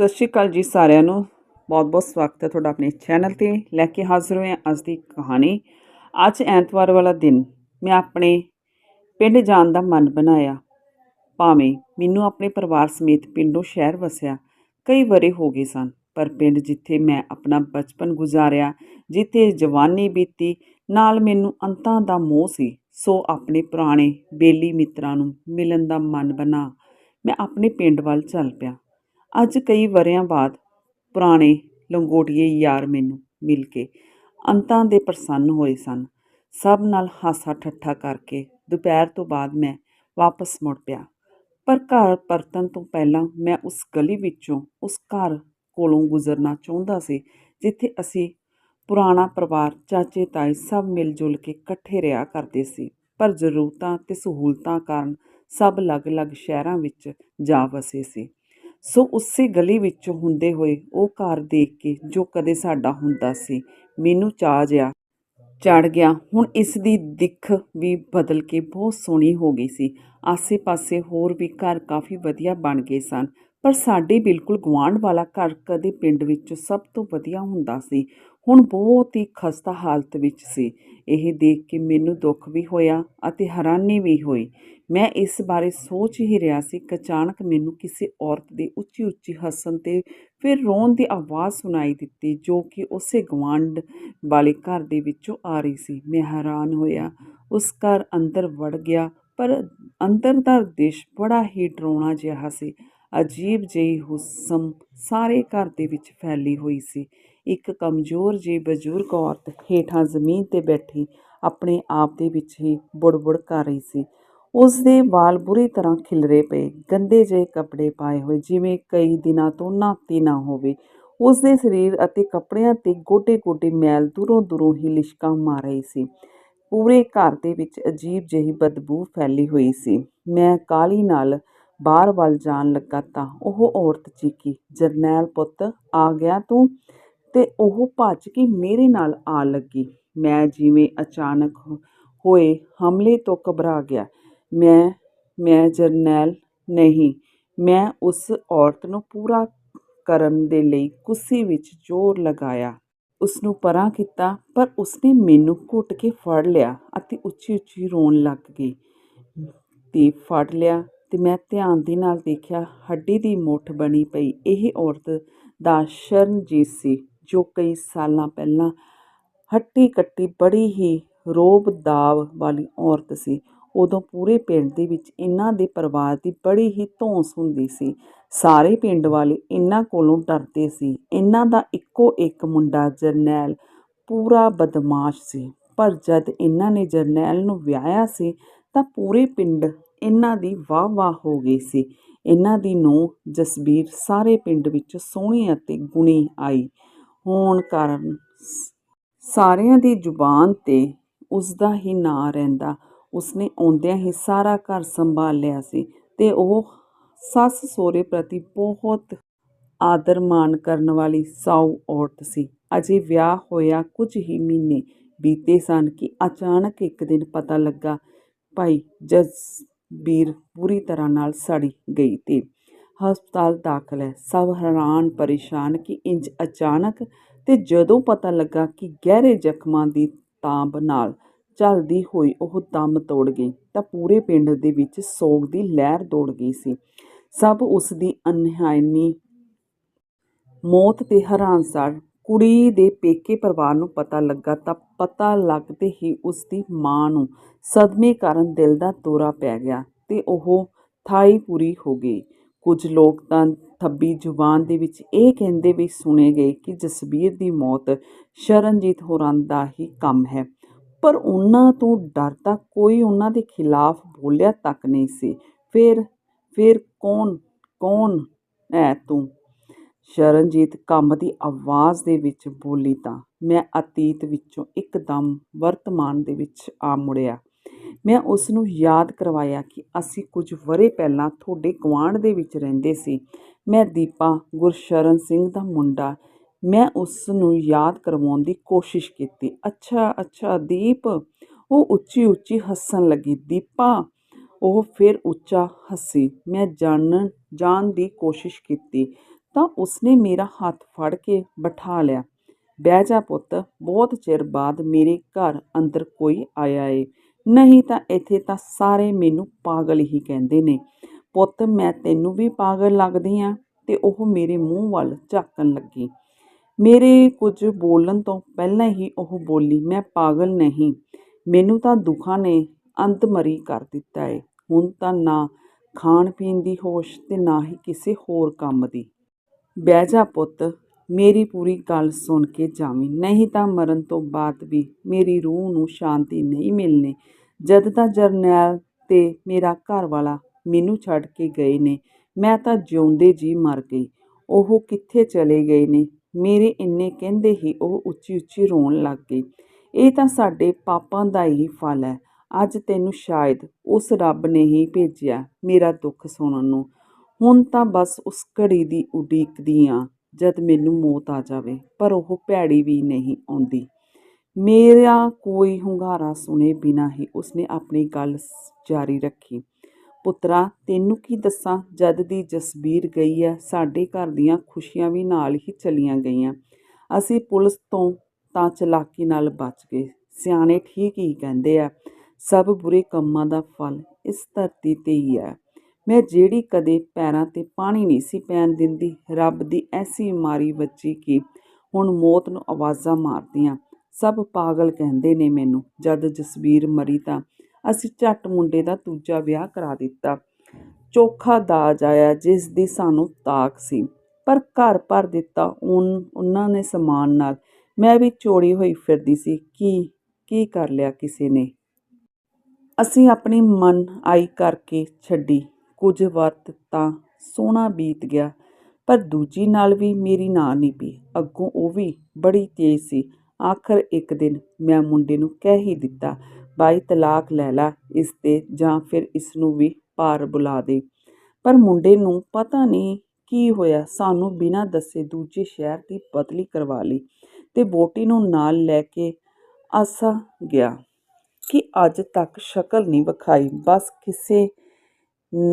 ਸਤਿ ਸ਼੍ਰੀ ਅਕਾਲ ਜੀ ਸਾਰਿਆਂ ਨੂੰ। ਬਹੁਤ-ਬਹੁਤ ਸਵਾਗਤ ਹੈ ਤੁਹਾਡਾ ਆਪਣੇ ਚੈਨਲ ਤੇ ਲੈ ਕੇ ਹਾਜ਼ਰ ਹੋਏ ਅੱਜ ਦੀ ਕਹਾਣੀ। ਅੱਜ ਐਤਵਾਰ ਵਾਲਾ ਦਿਨ, ਮੈਂ ਆਪਣੇ ਪਿੰਡ ਜਾਣ ਦਾ ਮਨ ਬਣਾਇਆ। ਭਾਵੇਂ ਮੈਨੂੰ ਆਪਣੇ ਪਰਿਵਾਰ ਸਮੇਤ ਪਿੰਡੋਂ ਸ਼ਹਿਰ ਵਸਿਆ, ਕਈ ਵਰੇ ਹੋ ਗਏ ਸਨ, ਪਰ ਪਿੰਡ ਜਿੱਥੇ ਮੈਂ ਆਪਣਾ ਬਚਪਨ ਗੁਜ਼ਾਰਿਆ, ਜਿੱਥੇ ਜਵਾਨੀ ਬੀਤੀ, ਨਾਲ ਮੈਨੂੰ ਅੰਤਾਂ ਦਾ ਮੋਹ ਸੀ, ਸੋ ਆਪਣੇ ਪੁਰਾਣੇ ਬੇਲੀ ਮਿੱਤਰਾਂ ਨੂੰ ਮਿਲਣ ਦਾ ਮਨ ਬਣਾ, ਮੈਂ ਆਪਣੇ ਪਿੰਡ ਵੱਲ ਚੱਲ ਪਿਆ। ਅੱਜ ਕਈ ਵਰਿਆਂ ਬਾਅਦ ਪੁਰਾਣੇ ਲੰਗੋਟੀਏ ਯਾਰ ਮੈਨੂੰ ਮਿਲ ਕੇ ਅੰਤਾਂ ਦੇ ਪ੍ਰਸੰਨ ਹੋਏ ਸਨ। ਸਭ ਨਾਲ ਹਾਸਾ ਠੱਠਾ ਕਰਕੇ ਦੁਪਹਿਰ ਤੋਂ ਬਾਅਦ ਮੈਂ ਵਾਪਸ ਮੁੜ ਪਿਆ। ਪਰ ਘਰ ਪਰਤਣ ਤੋਂ ਪਹਿਲਾਂ ਮੈਂ ਉਸ ਗਲੀ ਵਿੱਚੋਂ ਉਸ ਘਰ ਕੋਲੋਂ ਗੁਜ਼ਰਨਾ ਚਾਹੁੰਦਾ ਸੀ, ਜਿੱਥੇ ਅਸੀਂ ਪੁਰਾਣਾ ਪਰਿਵਾਰ, ਚਾਚੇ, ਤਾਏ ਸਭ ਮਿਲ ਜੁਲ ਕੇ ਇਕੱਠੇ ਰਿਹਾ ਕਰਦੇ ਸੀ। ਪਰ ਜ਼ਰੂਰਤਾਂ ਤੇ ਸਹੂਲਤਾਂ ਕਾਰਨ ਸਭ ਅਲੱਗ-ਅਲੱਗ ਸ਼ਹਿਰਾਂ ਵਿੱਚ ਜਾ ਵਸੇ ਸੀ। ਸੋ ਉਸੇ ਗਲੀ ਵਿੱਚੋਂ ਹੁੰਦੇ ਹੋਏ ਉਹ ਘਰ ਦੇਖ ਕੇ ਜੋ ਕਦੇ ਸਾਡਾ ਹੁੰਦਾ ਸੀ, ਮੈਨੂੰ ਚਾਹ ਜਿਹਾ ਚੜ ਗਿਆ। ਹੁਣ ਇਸ ਦੀ ਦਿੱਖ ਵੀ ਬਦਲ ਕੇ ਬਹੁਤ ਸੋਹਣੀ ਹੋ ਗਈ ਸੀ। ਆਸੇ-ਪਾਸੇ ਹੋਰ ਵੀ ਘਰ ਕਾਫੀ ਵਧੀਆ ਬਣ ਗਏ ਸਨ, ਪਰ ਸਾਡੇ ਬਿਲਕੁਲ ਗੁਆਂਢ ਵਾਲਾ ਘਰ ਕਦੇ ਪਿੰਡ ਵਿੱਚ ਸਭ ਤੋਂ ਵਧੀਆ ਹੁੰਦਾ ਸੀ। ਹੁਣ ਬਹੁਤ ਹੀ ਖਸਤਾ ਹਾਲਤ ਵਿੱਚ ਸੀ। ਇਹ ਦੇਖ ਕੇ ਮੈਨੂੰ ਦੁੱਖ ਵੀ ਹੋਇਆ ਅਤੇ ਹੈਰਾਨੀ ਵੀ ਹੋਈ। ਮੈਂ ਇਸ ਬਾਰੇ ਸੋਚ ਹੀ ਰਿਹਾ ਸੀ ਕਿ ਅਚਾਨਕ ਮੈਨੂੰ ਕਿਸੇ ਔਰਤ ਦੇ ਉੱਚੀ ਉੱਚੀ ਹੱਸਣ ਤੇ ਫਿਰ ਰੋਣ ਦੀ ਆਵਾਜ਼ ਸੁਣਾਈ ਦਿੱਤੀ, ਜੋ ਕਿ ਉਸੇ ਗਵਾਂਢ ਵਾਲੇ ਘਰ ਦੇ ਵਿੱਚੋਂ ਆ ਰਹੀ ਸੀ। ਮੈਂ ਹੈਰਾਨ ਹੋਇਆ। ਉਸ ਘਰ ਅੰਦਰ ਵੜ ਗਿਆ, ਪਰ ਅੰਦਰ ਦਾ ਦ੍ਰਿਸ਼ ਬੜਾ ਹੀ ਡਰਾਉਣਾ ਜਿਹਾ ਸੀ। ਅਜੀਬ ਜਿਹੀ ਹੁਸਮ ਸਾਰੇ ਘਰ ਦੇ ਵਿੱਚ ਫੈਲੀ ਹੋਈ ਸੀ। ਇੱਕ ਕਮਜ਼ੋਰ ਜਿਹੀ ਬਜ਼ੁਰਗ ਔਰਤ ਹੇਠਾਂ ਜ਼ਮੀਨ ਤੇ ਬੈਠੀ, ਆਪਣੇ ਆਪ ਦੇ ਵਿੱਚ ਹੀ ਬੁੜਬੁੜ ਕਰ ਰਹੀ ਸੀ। ਉਸ ਦੇ ਵਾਲ ਬੁਰੀ ਤਰ੍ਹਾਂ ਖਿਲਰੇ ਪਏ, ਗੰਦੇ ਜਿਹੇ ਕੱਪੜੇ ਪਾਏ ਹੋਏ, ਜਿਵੇਂ ਕਈ ਦਿਨਾਂ ਤੋਂ ਨਹਾਤੀ ਨਾ ਹੋਵੇ। ਉਸ ਦੇ ਸਰੀਰ ਅਤੇ ਕੱਪੜਿਆਂ ਤੇ ਗੋਡੇ-ਗੋਡੇ ਮੈਲ ਦੂਰੋਂ ਦੂਰੋਂ ਹੀ ਲਿਸ਼ਕਾਂ ਮਾਰ ਰਹੀ ਸੀ। ਪੂਰੇ ਘਰ ਦੇ ਵਿੱਚ ਅਜੀਬ ਜਿਹੀ ਬਦਬੂ ਫੈਲੀ ਹੋਈ ਸੀ। ਮੈਂ ਕਾਲੀ ਨਾਲ ਬਾਹਰ ਵੱਲ ਜਾਣ ਲੱਗਾ ਤਾਂ ਉਹ ਔਰਤ ਚੀਕੀ, ਜਰਨੈਲ ਪੁੱਤ, ਆ ਗਿਆ ਤੂੰ? ਤੇ ਉਹ ਭੱਜ ਕੇ ਮੇਰੇ ਨਾਲ ਆ ਲੱਗੀ। ਮੈਂ ਜਿਵੇਂ ਅਚਾਨਕ ਹੋਏ ਹਮਲੇ ਤੋਂ ਘਬਰਾ ਗਿਆ। ਮੈਂ ਮੈਂ ਜਰਨੈਲ ਨਹੀਂ। ਮੈਂ ਉਸ ਔਰਤ ਨੂੰ ਪੂਰਾ ਕਰਨ ਦੇ ਲਈ ਕੁੱਸੀ ਵਿੱਚ ਜ਼ੋਰ ਲਗਾਇਆ। ਉਸ ਨੂੰ ਪਰਾਂ ਕੀਤਾ, ਪਰ ਉਸਨੇ ਮੈਨੂੰ ਘੁੱਟ ਕੇ ਫੜ ਲਿਆ ਅਤੇ ਉੱਚੀ ਉੱਚੀ ਰੋਣ ਲੱਗ ਗਈ। ਤੇ ਫੜ ਲਿਆ ਤੇ ਮੈਂ ਧਿਆਨ ਦੇ ਨਾਲ ਦੇਖਿਆ, ਹੱਡੀ ਦੀ ਮੁੱਠ ਬਣੀ ਪਈ। ਇਹ ਔਰਤ ਦਾ ਸ਼ਰਨਜੀਤ ਸੀ, ਜੋ ਕਈ ਸਾਲਾਂ ਪਹਿਲਾਂ ਹੱਟੀ ਕੱਟੀ ਬੜੀ ਹੀ ਰੋਬ ਦਾਵ ਵਾਲੀ ਔਰਤ ਸੀ। ਉਦੋਂ ਪੂਰੇ ਪਿੰਡ ਦੇ ਵਿੱਚ ਇਹਨਾਂ ਦੇ ਪਰਿਵਾਰ ਦੀ ਬੜੀ ਹੀ ਧੌਂਸ ਹੁੰਦੀ ਸੀ। ਸਾਰੇ ਪਿੰਡ ਵਾਲੇ ਇਹਨਾਂ ਕੋਲੋਂ ਡਰਦੇ ਸੀ। ਇਹਨਾਂ ਦਾ ਇੱਕੋ ਇੱਕ ਮੁੰਡਾ ਜਰਨੈਲ ਪੂਰਾ ਬਦਮਾਸ਼ ਸੀ। ਪਰ ਜਦ ਇਹਨਾਂ ਨੇ ਜਰਨੈਲ ਨੂੰ ਵਿਆਹਿਆ ਸੀ, ਤਾਂ ਪੂਰੇ ਪਿੰਡ ਇਹਨਾਂ ਦੀ ਵਾਹ ਵਾਹ ਹੋ ਗਈ ਸੀ। ਇਹਨਾਂ ਦੀ ਨੂੰ ਜਸਬੀਰ ਸਾਰੇ ਪਿੰਡ ਵਿੱਚ ਸੋਹਣੀ ਅਤੇ ਗੁਣੀ ਆਈ। ਹੋਣ ਕਾਰਨ ਸਾਰਿਆਂ ਦੀ ਜ਼ੁਬਾਨ ਤੇ ਉਸ ਦਾ ਹੀ ਨਾਂ ਰਹਿੰਦਾ ਉਸਨੇ ਆਉਂਦਿਆਂ ਹੀ ਸਾਰਾ ਘਰ ਸੰਭਾਲ ਲਿਆ ਸੀ ਤੇ ਉਹ ਸੱਸ ਸੋਹਰੇ ਪ੍ਰਤੀ ਬਹੁਤ ਆਦਰ ਮਾਣ ਕਰਨ ਵਾਲੀ ਸਾਊ ਔਰਤ ਸੀ। ਅਜੇ ਵਿਆਹ ਹੋਇਆ ਕੁਝ ਹੀ ਮਹੀਨੇ ਬੀਤੇ ਸਨ ਕਿ ਅਚਾਨਕ ਇੱਕ ਦਿਨ ਪਤਾ ਲੱਗਾ, ਭਾਈ ਜਸਬੀਰ ਪੂਰੀ ਤਰ੍ਹਾਂ ਨਾਲ ਸੜੀ ਗਈ ਤੇ ਹਸਪਤਾਲ ਦਾਖਲ ਹੈ। ਸਭ ਹੈਰਾਨ ਪਰੇਸ਼ਾਨ ਕਿ ਇੰਜ ਅਚਾਨਕ ਤੇ ਜਦੋਂ ਪਤਾ ਲੱਗਾ ਕਿ ਗਹਿਰੇ ਜ਼ਖਮਾਂ ਦੀ ਤਾਂਬ ਨਾਲ ਚੱਲਦੀ ਹੋਈ ਉਹ ਦਮ ਤੋੜ ਗਈ ਤਾਂ ਪੂਰੇ ਪਿੰਡ ਦੇ ਵਿੱਚ ਸੋਗ ਦੀ ਲਹਿਰ ਦੌੜ ਗਈ ਸੀ। ਸਭ ਉਸ ਦੀ ਅਨਹਾਇਨੀ ਮੌਤ ਤੇ ਹੈਰਾਨ ਸਨ। ਕੁੜੀ ਦੇ ਪੇਕੇ ਪਰਿਵਾਰ ਨੂੰ ਪਤਾ ਲੱਗਾ ਤਾਂ ਪਤਾ ਲੱਗਦੇ ਹੀ ਉਸ ਦੀ ਮਾਂ ਨੂੰ ਸਦਮੇ ਕਾਰਨ ਦਿਲ ਦਾ ਦੌਰਾ ਪੈ ਗਿਆ ਤੇ ਉਹ ਥਾਈ ਪੂਰੀ ਹੋ ਗਈ। ਕੁਝ ਲੋਕ ਤਾਂ ਥੱਬੀ ਜ਼ੁਬਾਨ ਦੇ ਵਿੱਚ ਇਹ ਕਹਿੰਦੇ ਵੀ ਸੁਣੇ ਗਏ ਕਿ ਜਸਬੀਰ ਦੀ ਮੌਤ ਸ਼ਰਨਜੀਤ ਹੋਰਾਂ ਦਾ ਹੀ ਕੰਮ ਹੈ। ਪਰ ਉਹਨਾਂ ਤੋਂ ਡਰਦਾ ਕੋਈ ਉਹਨਾਂ ਦੇ ਖਿਲਾਫ ਬੋਲਿਆ ਤੱਕ ਨਹੀਂ ਸੀ। ਫਿਰ ਫਿਰ ਕੌਣ ਕੌਣ ਹੈ ਤੂੰ? ਸ਼ਰਨਜੀਤ ਕੰਬ ਦੀ ਆਵਾਜ਼ ਦੇ ਵਿੱਚ ਬੋਲੀ ਤਾਂ, ਮੈਂ ਅਤੀਤ ਵਿੱਚੋਂ ਇੱਕਦਮ ਵਰਤਮਾਨ ਦੇ ਵਿੱਚ ਆ ਮੁੜਿਆ। ਮੈਂ ਉਸ ਨੂੰ ਯਾਦ ਕਰਵਾਇਆ ਕਿ ਅਸੀਂ ਕੁਝ ਵਰੇ ਪਹਿਲਾਂ ਤੁਹਾਡੇ ਗੁਆਂਢ ਦੇ ਵਿੱਚ ਰਹਿੰਦੇ ਸੀ। ਮੈਂ ਦੀਪਾ ਗੁਰਸ਼ਰਨ ਸਿੰਘ ਦਾ ਮੁੰਡਾ ਮੈਂ ਉਸ ਨੂੰ ਯਾਦ ਕਰਵਾਉਣ ਦੀ ਕੋਸ਼ਿਸ਼ ਕੀਤੀ। ਅੱਛਾ ਅੱਛਾ, ਦੀਪ। ਉਹ ਉੱਚੀ ਉੱਚੀ ਹੱਸਣ ਲੱਗੀ। ਦੀਪਾ, ਉਹ ਫਿਰ ਉੱਚਾ ਹੱਸੀ। ਮੈਂ ਜਾਣਨ, ਜਾਣ ਦੀ ਕੋਸ਼ਿਸ਼ ਕੀਤੀ ਤਾਂ ਉਸਨੇ ਮੇਰਾ ਹੱਥ ਫੜ ਕੇ ਬਿਠਾ ਲਿਆ। ਬਹਿ ਜਾ ਪੁੱਤ, ਬਹੁਤ ਚਿਰ ਬਾਅਦ ਮੇਰੇ ਘਰ ਅੰਦਰ ਕੋਈ ਆਇਆ ਏ। ਨਹੀਂ ਤਾਂ ਇੱਥੇ ਤਾਂ ਸਾਰੇ ਮੈਨੂੰ ਪਾਗਲ ਹੀ ਕਹਿੰਦੇ ਨੇ। ਪੁੱਤ, ਮੈਂ ਤੈਨੂੰ ਵੀ ਪਾਗਲ ਲੱਗਦੀ ਆ। ਤੇ ਉਹ ਮੇਰੇ ਮੂੰਹ ਵੱਲ ਝਾਕਣ ਲੱਗੀ। ਮੇਰੇ ਕੁਝ ਬੋਲਣ ਤੋਂ ਪਹਿਲਾਂ ਹੀ ਉਹ ਬੋਲੀ, ਮੈਂ ਪਾਗਲ ਨਹੀਂ। ਮੈਨੂੰ ਤਾਂ ਦੁੱਖਾਂ ਨੇ ਅੰਤ ਮਰੀ ਕਰ ਦਿੱਤਾ ਏ। ਹੁਣ ਤਾਂ ਨਾ ਖਾਣ ਪੀਣ ਦੀ ਹੋਸ਼ ਤੇ ਨਾ ਹੀ ਕਿਸੇ ਹੋਰ ਕੰਮ ਦੀ। ਬਹਿ ਜਾ ਪੁੱਤ, ਮੇਰੀ ਪੂਰੀ ਗੱਲ ਸੁਣ ਕੇ ਜਾਵੀਂ। ਨਹੀਂ ਤਾਂ ਮਰਨ ਤੋਂ ਬਾਅਦ ਵੀ ਮੇਰੀ ਰੂਹ ਨੂੰ ਸ਼ਾਂਤੀ ਨਹੀਂ ਮਿਲਣੀ। ਜਦ ਤਾਂ ਜਰਨੈਲ ਤੇ ਮੇਰਾ ਘਰ ਵਾਲਾ ਮੈਨੂੰ ਛੱਡ ਕੇ ਗਏ ਨੇ, ਮੈਂ ਤਾਂ ਜਿਉਂਦੇ ਜੀ ਮਰ ਗਈ। ਉਹ ਕਿੱਥੇ ਚਲੇ ਗਏ ਨੇ? ਮੇਰੇ ਇੰਨੇ ਕਹਿੰਦੇ ਹੀ ਉਹ ਉੱਚੀ ਉੱਚੀ ਰੋਣ ਲੱਗ ਗਈ। ਇਹ ਤਾਂ ਸਾਡੇ ਪਾਪਾਂ ਦਾ ਹੀ ਫਲ ਹੈ। ਅੱਜ ਤੈਨੂੰ ਸ਼ਾਇਦ ਉਸ ਰੱਬ ਨੇ ਹੀ ਭੇਜਿਆ ਮੇਰਾ ਦੁੱਖ ਸੁਣਨ ਨੂੰ। ਹੁਣ ਤਾਂ ਬਸ ਉਸ ਘੜੀ ਦੀ ਉਡੀਕਦੀ ਆ ਜਦ ਮੈਨੂੰ ਮੌਤ ਆ ਜਾਵੇ, ਪਰ ਉਹ ਭੈੜੀ ਵੀ ਨਹੀਂ ਆਉਂਦੀ। ਮੇਰਾ ਕੋਈ ਹੁੰਗਾਰਾ ਸੁਣੇ ਬਿਨਾ ਹੀ ਉਸਨੇ ਆਪਣੀ ਗੱਲ ਜਾਰੀ ਰੱਖੀ। ਪੁੱਤਰਾ, ਤੈਨੂੰ ਕੀ ਦੱਸਾਂ? ਜਦ ਦੀ ਜਸਬੀਰ ਗਈ ਹੈ ਸਾਡੇ ਘਰ ਦੀਆਂ ਖੁਸ਼ੀਆਂ ਵੀ ਨਾਲ ਹੀ ਚਲੀਆਂ ਗਈਆਂ। ਅਸੀਂ ਪੁਲਿਸ ਤੋਂ ਤਾਂ ਚਲਾਕੀ ਨਾਲ ਬਚ ਗਏ। ਸਿਆਣੇ ਠੀਕ ਹੀ ਕਹਿੰਦੇ ਆ, ਸਭ ਬੁਰੇ ਕੰਮਾਂ ਦਾ ਫਲ ਇਸ ਧਰਤੀ ਤੇ ਹੀ ਹੈ ਮੈਂ ਜਿਹੜੀ ਕਦੇ ਪੈਰਾਂ ਤੇ ਪਾਣੀ ਨਹੀਂ ਸੀ ਪੈਣ ਦਿੰਦੀ, ਰੱਬ ਦੀ ਐਸੀ ਮਾਰੀ ਵੱਜੀ ਕਿ ਹੁਣ ਮੌਤ ਨੂੰ ਆਵਾਜ਼ਾਂ ਮਾਰਦੀਆਂ। ਸਭ ਪਾਗਲ ਕਹਿੰਦੇ ਨੇ ਮੈਨੂੰ, ਜਦ ਜਸਵੀਰ ਮਰੀ ਤਾਂ ਅਸੀਂ ਝੱਟ ਮੁੰਡੇ ਦਾ ਦੂਜਾ ਵਿਆਹ ਕਰਾ ਦਿੱਤਾ। ਚੋਖਾ ਦਾਜ ਆਇਆ, ਜਿਸ ਦੀ ਸਾਨੂੰ ਤਾਕ ਸੀ। ਪਰ ਘਰ ਭਰ ਦਿੱਤਾ ਉਹਨਾਂ ਨੇ ਸਮਾਨ ਨਾਲ। ਮੈਂ ਵੀ ਚੋੜੀ ਹੋਈ ਫਿਰਦੀ ਸੀ। ਕੀ ਕੀ ਕਰ ਲਿਆ ਕਿਸੇ ਨੇ? ਅਸੀਂ ਆਪਣੀ ਮਨ ਆਈ ਕਰਕੇ ਛੱਡੀ। ਕੁਝ ਵਰਤ ਤਾਂ ਸੋਹਣਾ ਬੀਤ ਗਿਆ, ਪਰ ਦੂਜੀ ਨਾਲ ਵੀ ਮੇਰੀ ਨਾ ਨਹੀਂ ਪਈ ਅੱਗੋਂ ਉਹ ਵੀ ਬੜੀ ਤੇਜ਼ ਸੀ। ਆਖਰ ਇੱਕ ਦਿਨ ਮੈਂ ਮੁੰਡੇ ਨੂੰ ਕਹਿ ਹੀ ਦਿੱਤਾ ਬਾਈ ਤਲਾਕ ਲੈ ਲਾ ਇਸ ਤੇ ਜਾਂ ਫਿਰ ਇਸ ਨੂੰ ਵੀ ਪਾਰ ਬੁਲਾ ਦੇ। ਪਰ ਮੁੰਡੇ ਨੂੰ ਪਤਾ ਨਹੀਂ ਕੀ ਹੋਇਆ। ਸਾਨੂੰ ਬਿਨਾਂ ਦੱਸੇ ਦੂਜੇ ਸ਼ਹਿਰ ਦੀ ਬਦਲੀ ਕਰਵਾ ਲਈ ਤੇ ਵੋਟੀ ਨੂੰ ਨਾਲ ਲੈ ਕੇ ਆਸਾ ਗਿਆ ਕਿ ਅੱਜ ਤੱਕ ਸ਼ਕਲ ਨਹੀਂ ਵਿਖਾਈ। ਬਸ ਕਿਸੇ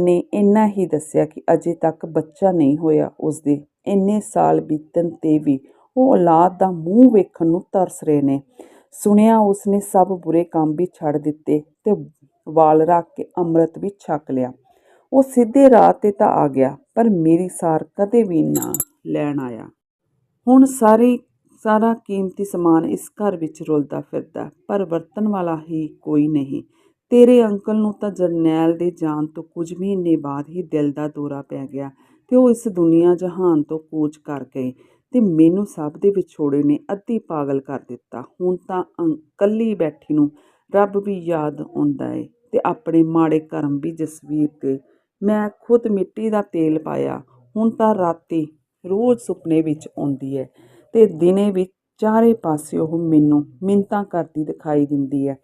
ਨੇ ਇੰਨਾ ਹੀ ਦੱਸਿਆ ਕਿ ਅਜੇ ਤੱਕ ਬੱਚਾ ਨਹੀਂ ਹੋਇਆ ਉਸਦੇ। ਇੰਨੇ ਸਾਲ ਬੀਤਣ ਤੇ ਵੀ ਉਹ ਔਲਾਦ ਦਾ ਮੂੰਹ ਵੇਖਣ ਨੂੰ ਤਰਸ ਰਹੇ ਨੇ। ਸੁਣਿਆ ਉਸਨੇ ਸਭ ਬੁਰੇ ਕੰਮ ਵੀ ਛੱਡ ਦਿੱਤੇ ਤੇ ਵਾਲ ਰੱਖ ਕੇ ਅੰਮ੍ਰਿਤ ਵੀ ਛਕ ਲਿਆ। ਉਹ ਸਿੱਧੇ ਰਾਹ ਤੇ ਤਾਂ ਆ ਗਿਆ, ਪਰ ਮੇਰੀ ਸਾਰ ਕਦੇ ਵੀ ਨਾ ਲੈਣ ਆਇਆ। ਹੁਣ ਸਾਰੀ, ਸਾਰਾ ਕੀਮਤੀ ਸਮਾਨ ਇਸ ਘਰ ਵਿੱਚ ਰੁਲਦਾ ਫਿਰਦਾ, ਪਰ ਵਰਤਣ ਵਾਲਾ ਹੀ ਕੋਈ ਨਹੀਂ। ਤੇਰੇ ਅੰਕਲ ਨੂੰ ਤਾਂ ਜਰਨੈਲ ਦੇ ਜਾਣ ਤੋਂ ਕੁਝ ਮਹੀਨੇ ਬਾਅਦ ਹੀ ਦਿਲ ਦਾ ਦੌਰਾ ਪੈ ਗਿਆ ਤੇ ਉਹ ਇਸ ਦੁਨੀਆ ਜਹਾਨ ਤੋਂ ਕੂਚ ਕਰ ਗਏ। ਤੇ ਮੈਨੂੰ ਸਭ ਦੇ ਵਿਛੋੜੇ ਨੇ ਅੱਧੀ ਪਾਗਲ ਕਰ ਦਿੱਤਾ। ਹੁਣ ਤਾਂ ਅੰ- ਇਕੱਲੀ ਬੈਠੀ ਨੂੰ ਰੱਬ ਵੀ ਯਾਦ ਆਉਂਦਾ ਏ ਤੇ ਆਪਣੇ ਮਾੜੇ ਕਰਮ ਵੀ ਜਸਵੀਰ ਤੇ। ਮੈਂ ਖੁਦ ਮਿੱਟੀ ਦਾ ਤੇਲ ਪਾਇਆ। ਹੁਣ ਤਾਂ ਰਾਤੀ ਰੋਜ਼ ਸੁਪਨੇ ਵਿੱਚ ਆਉਂਦੀ ਹੈ ਤੇ ਦਿਨੇ ਵਿੱਚ ਚਾਰੇ ਪਾਸੇ ਉਹ ਮੈਨੂੰ ਮਿੰਤਾਂ ਕਰਦੀ ਦਿਖਾਈ ਦਿੰਦੀ ਹੈ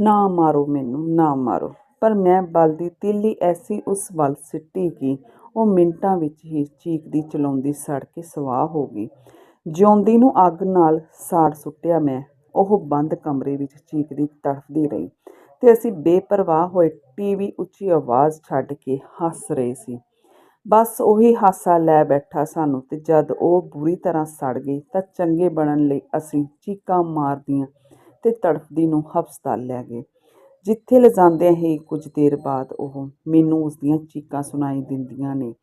ਨਾ ਮਾਰੋ ਮੈਨੂੰ, ਨਾ ਮਾਰੋ। ਪਰ ਮੈਂ ਬਲ ਦੀ ਤੀਲੀ ਐਸੀ ਉਸ ਵੱਲ ਸਿੱਟੀ ਕਿ ਉਹ ਮਿੰਟਾਂ ਵਿੱਚ ਹੀ ਚੀਕਦੀ ਚਲਾਉਂਦੀ ਸੜ ਕੇ ਸਵਾਹ ਹੋ ਗਈ। ਜਿਉਂਦੀ ਨੂੰ ਅੱਗ ਨਾਲ ਸਾੜ ਸੁੱਟਿਆ ਮੈਂ, ਉਹ ਬੰਦ ਕਮਰੇ ਵਿੱਚ ਚੀਕਦੀ ਤੜਫਦੀ ਰਹੀ ਤੇ ਅਸੀਂ ਬੇਪਰਵਾਹ ਹੋਏ ਟੀਵੀ ਉੱਚੀ ਆਵਾਜ਼ ਛੱਡ ਕੇ ਹੱਸ ਰਹੇ ਸੀ। ਬਸ ਉਹੀ ਹਾਸਾ ਲੈ ਬੈਠਾ ਸਾਨੂੰ ਤੇ ਜਦ ਉਹ ਬੁਰੀ ਤਰ੍ਹਾਂ ਸੜ ਗਈ ਤਾਂ ਚੰਗੇ ਬਣਨ ਲਈ ਅਸੀਂ ਚੀਕਾਂ ਮਾਰਦੀਆਂ ਤੇ ਤੜਫਦੀ ਨੂੰ ਹਸਪਤਾਲ ਲੈ ਗਏ। ਜਿੱਥੇ ਲਿਜਾਂਦਿਆਂ ਹੀ ਕੁਝ ਦੇਰ ਬਾਅਦ ਉਹ ਮੈਨੂੰ ਉਸ ਦੀਆਂ ਚੀਕਾਂ ਸੁਣਾਈ ਦਿੰਦੀਆਂ ਨੇ।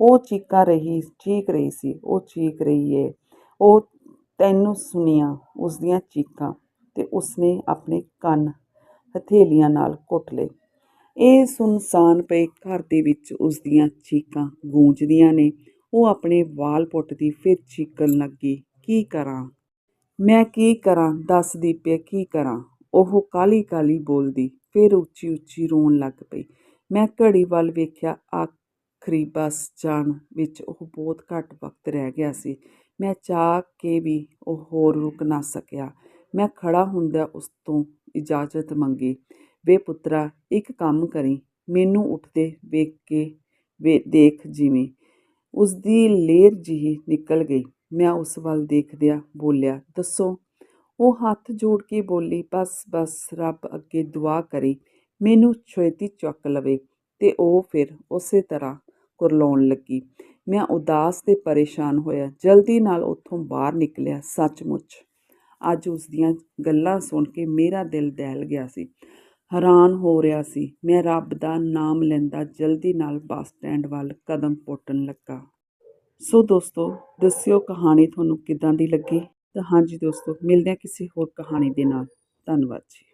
ਉਹ ਚੀਕਾਂ ਰਹੀ, ਚੀਕ ਰਹੀ ਸੀ, ਉਹ ਚੀਕ ਰਹੀ ਏ। ਉਹ ਤੈਨੂੰ ਸੁਣੀਆਂ ਉਸ ਦੀਆਂ ਚੀਕਾਂ ਤੇ ਉਸਨੇ ਆਪਣੇ ਕੰਨ ਹਥੇਲੀਆਂ ਨਾਲ ਘੁੱਟ ਲਏ। ਇਹ ਸੁਨਸਾਨ ਪਏ ਘਰ ਦੇ ਵਿੱਚ ਉਸ ਦੀਆਂ ਚੀਕਾਂ ਗੂੰਜਦੀਆਂ ਨੇ। ਉਹ ਆਪਣੇ ਵਾਲ ਪੁੱਟਦੀ ਫਿਰ ਚੀਕਣ ਲੱਗੀ, ਕੀ ਕਰਾਂ? ਮੈਂ ਕੀ ਕਰਾਂ? ਦੱਸ ਦੀਪੇ ਕੀ ਕਰਾਂ? ਉਹ ਕਾਹਲੀ ਕਾਹਲੀ ਬੋਲਦੀ, ਫਿਰ ਉੱਚੀ ਉੱਚੀ ਰੋਣ ਲੱਗ ਪਈ। ਮੈਂ ਘੜੀ ਵੱਲ ਵੇਖਿਆ, ਆਖਰੀ ਬੱਸ ਜਾਣ ਵਿੱਚ ਉਹ ਬਹੁਤ ਘੱਟ ਵਕਤ ਰਹਿ ਗਿਆ ਸੀ। ਮੈਂ ਚਾਹ ਕੇ ਵੀ ਉਹ ਹੋਰ ਰੁਕ ਨਾ ਸਕਿਆ। ਮੈਂ ਖੜ੍ਹਾ ਹੁੰਦਾ ਉਸ ਤੋਂ ਇਜਾਜ਼ਤ ਮੰਗੀ, ਵੇ ਪੁੱਤਰਾ, ਇੱਕ ਕੰਮ ਕਰੀ। ਮੈਨੂੰ ਉੱਠਦੇ ਵੇਖ ਕੇ, ਵੇ, ਦੇਖ ਜਿਵੇਂ। ਉਸਦੀ ਲੇਰ ਜਿਹੀ ਨਿਕਲ ਗਈ। ਮੈਂ ਉਸ ਵੱਲ ਦੇਖਦਿਆਂ ਬੋਲਿਆ, ਦੱਸੋ ਉਹ ਹੱਥ ਜੋੜ ਕੇ ਬੋਲੀ, ਬਸ ਬਸ, ਰੱਬ ਅੱਗੇ ਦੁਆ ਕਰੇ, ਮੈਨੂੰ ਛੇਤੀ ਚੁੱਕ ਲਵੇ। ਤੇ ਉਹ ਫਿਰ ਉਸੇ ਤਰ੍ਹਾਂ ਕੁਰਲਾਉਣ ਲੱਗੀ। ਮੈਂ ਉਦਾਸ ਤੇ ਪਰੇਸ਼ਾਨ ਹੋਇਆ, ਜਲਦੀ ਨਾਲ ਉੱਥੋਂ ਬਾਹਰ ਨਿਕਲਿਆ, ਸੱਚਮੁੱਚ। ਅੱਜ ਉਸ ਦੀਆਂ ਗੱਲਾਂ ਸੁਣ ਕੇ ਮੇਰਾ ਦਿਲ ਦਹਿਲ ਗਿਆ ਸੀ, ਹੈਰਾਨ ਹੋ ਰਿਹਾ ਸੀ। ਮੈਂ ਰੱਬ ਦਾ ਨਾਮ ਲੈਂਦਾ ਜਲਦੀ ਨਾਲ ਬੱਸ ਸਟੈਂਡ ਵੱਲ ਕਦਮ ਪੁੱਟਣ ਲੱਗਾ। ਸੋ ਦੋਸਤੋ, ਦੱਸਿਓ ਕਹਾਣੀ ਤੁਹਾਨੂੰ ਕਿੱਦਾਂ ਦੀ ਲੱਗੀ? ਤਾਂ ਹਾਂਜੀ ਦੋਸਤੋ ਮਿਲਦੇ ਹਾਂ ਕਿਸੇ ਹੋਰ ਕਹਾਣੀ ਦੇ ਨਾਲ। ਧੰਨਵਾਦ ਜੀ।